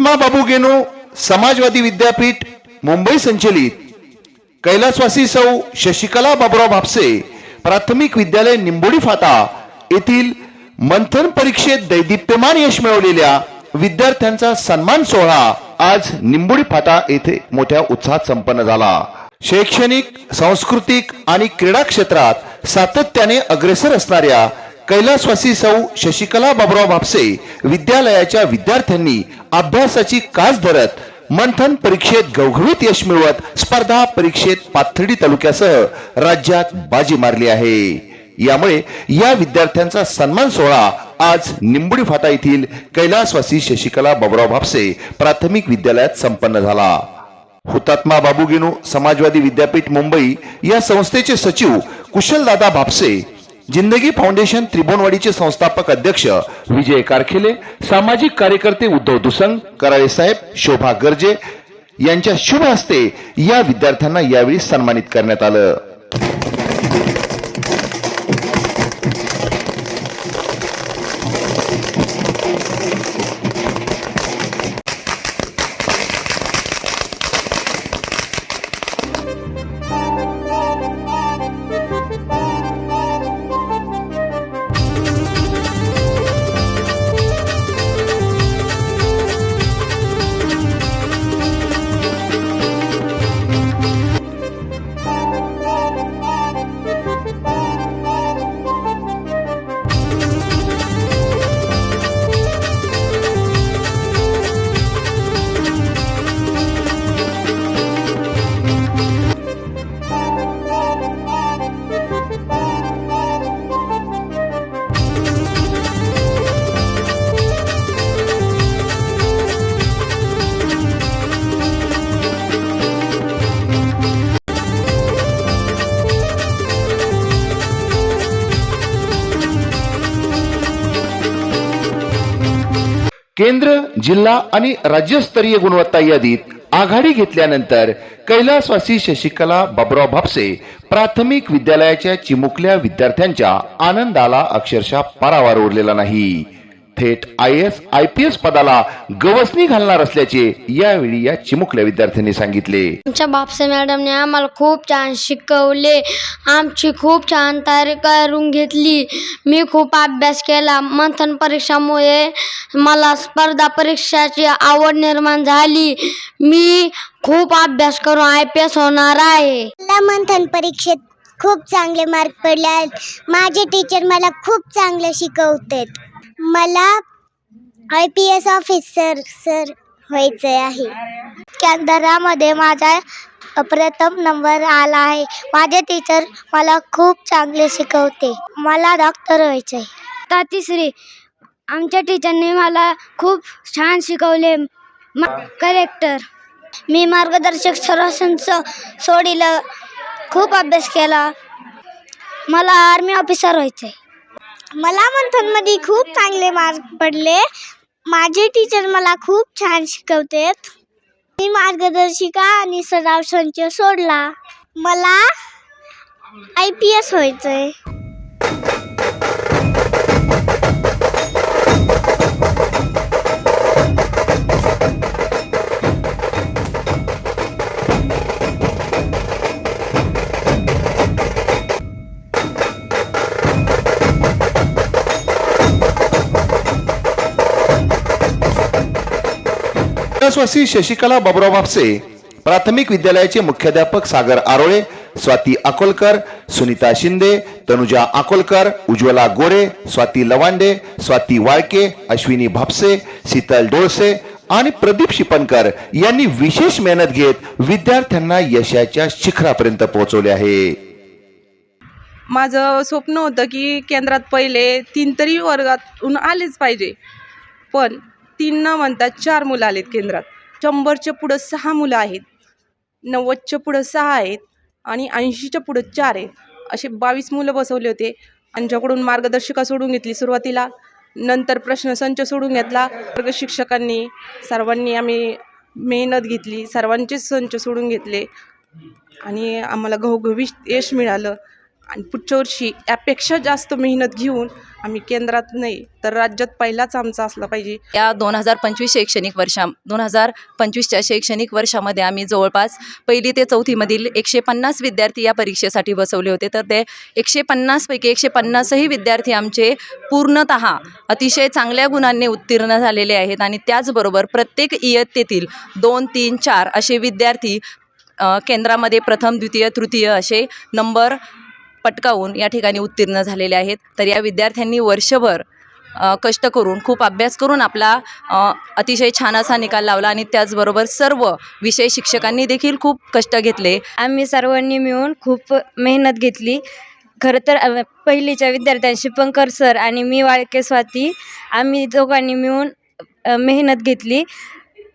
महात्मा बाबू गेनो समाजवादी विद्यापीठ मुंबई संचलित कैलासवासी सौ शशिकला बाबुराव भापसे प्राथमिक विद्यालय निंबोडी फाटा येथील मंथन परीक्षेत दैदिप्यमान यश मिळवलेल्या विद्यार्थ्यांचा सन्मान सोहळा आज निंबोडी फाटा येथे मोठ्या उत्साहात संपन्न झाला. शैक्षणिक सांस्कृतिक आणि क्रीडा क्षेत्रात सातत्याने अग्रेसर असणाऱ्या कैलासवासी सौ शशिकला बाबराव भापसे विद्यालयाच्या विद्यार्थ्यांनी अभ्यासाची कास धरत मंथन परीक्षेत घवघवीत यश मिळवत स्पर्धा परीक्षेत पाथर्डी तालुक्यासह राज्यात बाजी मारली आहे. यामुळे या विद्यार्थ्यांचा सन्मान सोहळा आज निंबुडी फाटा येथील कैलासवासी शशिकला बाबराव भापसे प्राथमिक विद्यालयात संपन्न झाला. हुतात्मा बाबूगिनू समाजवादी विद्यापीठ मुंबई या संस्थेचे सचिव कुशलदादा भापसे जिंदगी फाउंडेशन त्रिभुवनवाडीचे संस्थापक अध्यक्ष विजय कारखेले सामाजिक कार्यकर्ते उद्धव दुसंग कराळे साहेब शोभा गर्जे यांच्या शुभ हस्ते या विद्यार्थ्यांना यावेळी सन्मानित करण्यात आलं. केंद्र जिल्हा आणि राज्यस्तरीय गुणवत्ता यादीत आघाडी घेतल्यानंतर कैलासवासी शशिकला बाबराव भापसे प्राथमिक विद्यालयाच्या चिमुकल्या विद्यार्थ्यांच्या आनंदाला अक्षरशः पारावार उरलेला नाही. थेट I S I P S पदाला गवसणी घालणार असल्याचे यावेळी या चिमुकल्या विद्यार्थ्यांनी सांगितले. आमच्या बापसे मॅडमने आम्हाला खूप छान शिकवले. आमची खूप छान तयारी करून घेतली. मी खूप अभ्यास केला. मंथन परीक्षामुळे मला स्पर्धा परीक्षाची आवड निर्माण झाली. मी खूप अभ्यास करून आय पी एस होणार आहे. मला मंथन परीक्षेत खूप चांगले मार्क पडले आहेत. माझे टीचर मला खूप चांगले शिकवतात. मला I P S officer sir व्हायचे आहे. केंद्रामध्ये माझा प्रथम नंबर आला आहे. माझे टीचर मला खूप चांगले शिकवते. मला डॉक्टर व्हायचे आहे आता तिसरी. आमच्या टीचरने मला खूप छान शिकवले. करेक्टर मी मार्गदर्शक सरासनचं सोडीला खूप अभ्यास केला. मला आर्मी ऑफिसर व्हायचं आहे मला मंथनमध्ये खूप चांगले मार्क पडले. माझे टीचर मला खूप छान शिकवतात. मी मार्गदर्शिका आणि सराव संच सोडला. मला आय पी एस व्हायचं आहे कैलासवासी शशिकला बाबुराव भापसे प्राथमिक विद्यालयाचे मुख्याध्यापक सागर आरोळे स्वाती अकोलकर सुनीता शिंदे तनुजा अकोलकर उज्ज्वला गोरे स्वाती लवांडे स्वाती वाळके अश्विनी भापसे शीतल डोळसे आणि प्रदीप शिपणकर यांनी विशेष मेहनत घेत विद्यार्थ्यांना यशाच्या शिखरापर्यंत पोहोचवले आहे. माझं स्वप्न होतं की केंद्रात पहिले तीन तरी वर्गातून आलेच पाहिजे. पण तीन न म्हणतात चार मुलं आलेत केंद्रात. शंभरच्या पुढं सहा मुलं आहेत नव्वदच्या पुढं सहा आहेत आणि ऐंशीच्या पुढं चार आहेत. असे बावीस मुलं बसवले होते. त्यांच्याकडून मार्गदर्शिका सोडून घेतली सुरुवातीला. नंतर प्रश्नसंच सोडून घेतला. वर्ग शिक्षकांनी सर्वांनी आम्ही मेहनत घेतली. सर्वांचेच संच सोडून घेतले. आणि आम्हाला घवघवीत यश मिळालं. आणि पुढच्या वर्षी यापेक्षा जास्त मेहनत घेऊन आम्ही केंद्रात नाही तर राज्यात पहिलाच आमचा असला पाहिजे. या दोन हजार पंचवीस शैक्षणिक वर्षा दोन हजार पंचवीसच्या शैक्षणिक वर्षामध्ये आम्ही जवळपास पहिली ते चौथीमधील एकशे पन्नास विद्यार्थी या परीक्षेसाठी बसवले होते. तर ते एकशे पन्नासपैकी एकशे पन्नासही विद्यार्थी आमचे पूर्णत अतिशय चांगल्या गुणांनी उत्तीर्ण झालेले आहेत आणि त्याचबरोबर प्रत्येक इयत्तेतील दोन तीन चार असे विद्यार्थी केंद्रामध्ये प्रथम द्वितीय तृतीय असे नंबर पटकावून या ठिकाणी उत्तीर्ण झालेले आहेत. तर या विद्यार्थ्यांनी वर्षभर कष्ट करून खूप अभ्यास करून आपला अतिशय छान असा निकाल लावला आणि त्याचबरोबर सर्व विषय शिक्षकांनी देखील खूप कष्ट घेतले. आम्ही सर्वांनी मिळून खूप मेहनत घेतली. खरं तर पहिलीच्या विद्यार्थ्यांशी पंकर सर आणि मी वाळके स्वाती आम्ही दोघांनी मिळून मेहनत घेतली.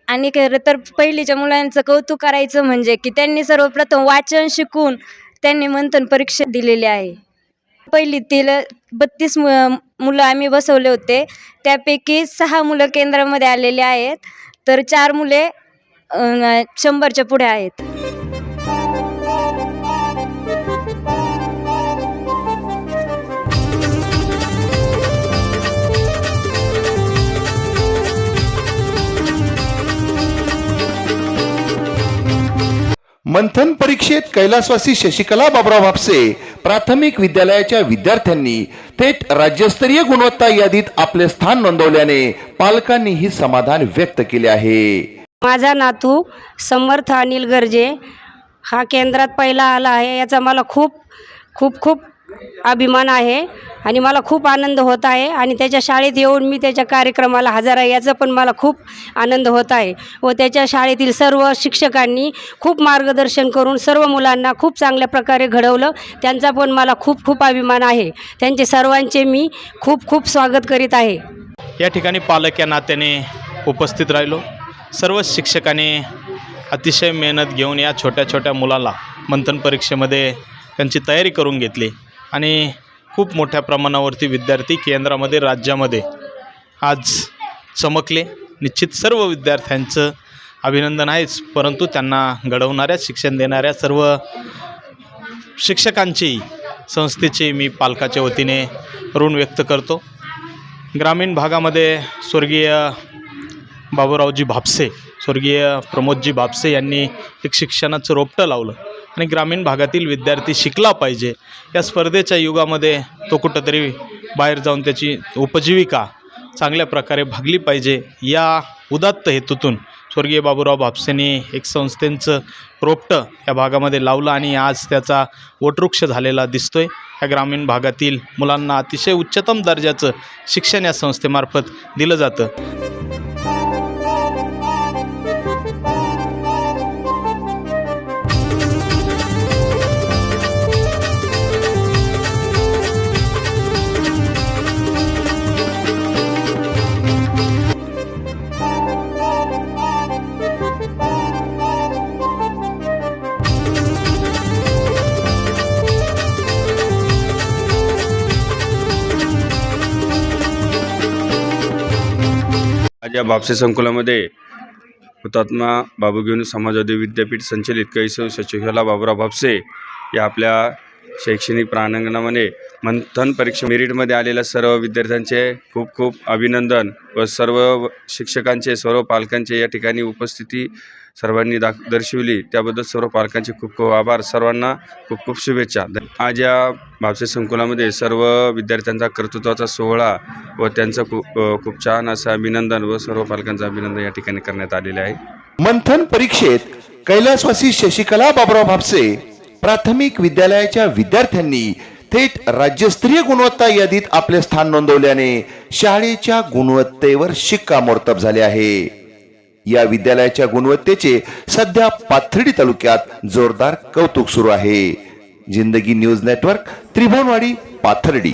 आणि खरं तर पहिलीच्या मुलांचं कौतुक करायचं म्हणजे की त्यांनी सर्वप्रथम वाचन शिकून त्यांनी मंथन परीक्षा दिलेली आहे. पहिलीतील बत्तीस मु मुलं आम्ही बसवले होते. त्यापैकी सहा मुलं केंद्रामध्ये आलेले आहेत. तर चार मुले शंभरच्या पुढे आहेत. मंथन परीक्षेत कैलासवासी शशिकला बाबराव भापसे प्राथमिक विद्यालयाच्या विद्यार्थ्यांनी थेट राज्यस्तरीय गुणवत्ता यादीत आपले स्थान नोंदवल्याने पालकांनीही समाधान व्यक्त केले आहे. माझा नातू समर्थ अनिल गर्जे हा केंद्रात पहिला आला आहे. याचा मला खूप खूप खूप अभिमान आहे आणि मला खूप आनंद होत आहे आणि त्याच्या शाळेत येऊन मी त्याच्या कार्यक्रमाला हजर आहे याचा पण मला खूप आनंद होत आहे व त्याच्या शाळेतील सर्व शिक्षकांनी खूप मार्गदर्शन करून सर्व मुलांना खूप चांगल्या प्रकारे घडवलं. त्यांचा पण मला खूप खूप अभिमान आहे. त्यांचे सर्वांचे मी खूप खूप स्वागत करीत आहे. या ठिकाणी पालक या नात्याने उपस्थित राहिलो. सर्व शिक्षकांनी अतिशय मेहनत घेऊन या छोट्या छोट्या मुलाला मंथन परीक्षेमध्ये त्यांची तयारी करून घेतली. आणि खूप मोठ्या प्रमाणावरती विद्यार्थी केंद्रामध्ये राज्यामध्ये आज चमकले. निश्चित सर्व विद्यार्थ्यांचं अभिनंदन आहेच परंतु त्यांना घडवणाऱ्या शिक्षण देणाऱ्या सर्व शिक्षकांची संस्थेचे मी पालकाच्या वतीने ऋण व्यक्त करतो. ग्रामीण भागामध्ये स्वर्गीय बाबूरावजी भापसे स्वर्गीय प्रमोदजी भापसे यांनी एक शिक्षणाचं रोपटं लावलं. आणि ग्रामीण भागातील विद्यार्थी शिकला पाहिजे. या स्पर्धेच्या युगामध्ये तो कुठंतरी बाहेर जाऊन त्याची उपजीविका चांगल्या प्रकारे भागली पाहिजे. या उदात्त हेतूतून स्वर्गीय बाबूराव बापसेंनी एक संस्थेचं रोपटं या भागामध्ये लावलं आणि आज त्याचा वटवृक्ष झालेला दिसतो आहे या ग्रामीण भागातील मुलांना अतिशय उच्चतम दर्जाचं शिक्षण या संस्थेमार्फत दिलं जातं. या भापसे संकुलामध्ये हुतात्मा बाबूगेनू समाजवादी विद्यापीठ संचलित कैसव सचिवला बाबुराव भापसे या आपल्या शैक्षणिक प्रांगणामध्ये मंथन परीक्षा मेरिटमध्ये आलेल्या सर्व विद्यार्थ्यांचे खूप खूप अभिनंदन व सर्व शिक्षकांचे सर्व पालकांचे या ठिकाणी उपस्थिती सर्वांनी दाख दर्शवली. त्याबद्दल सर्व पालकांचे खूप खूप आभार. सर्वांना खूप खूप शुभेच्छा. आज या भापसे संकुलामध्ये सर्व विद्यार्थ्यांचा कर्तृत्वाचा सोहळा व त्यांचं खूप खूप छान असं अभिनंदन व सर्व पालकांचं अभिनंदन या ठिकाणी करण्यात आलेले आहे. मंथन परीक्षेत कैलासवासी शशिकला बाबराव भापसे प्राथमिक विद्यालयाच्या विद्यार्थ्यांनी थेट राज्यस्तरीय गुणवत्ता यादीत आपले स्थान नोंदवल्याने शाळेच्या गुणवत्तेवर शिक्कामोर्तब झाले आहे. या विद्यालयाच्या गुणवत्तेचे सध्या पाथर्डी तालुक्यात जोरदार कौतुक सुरू आहे. जिंदगी न्यूज नेटवर्क त्रिभुवनवाडी पाथर्डी.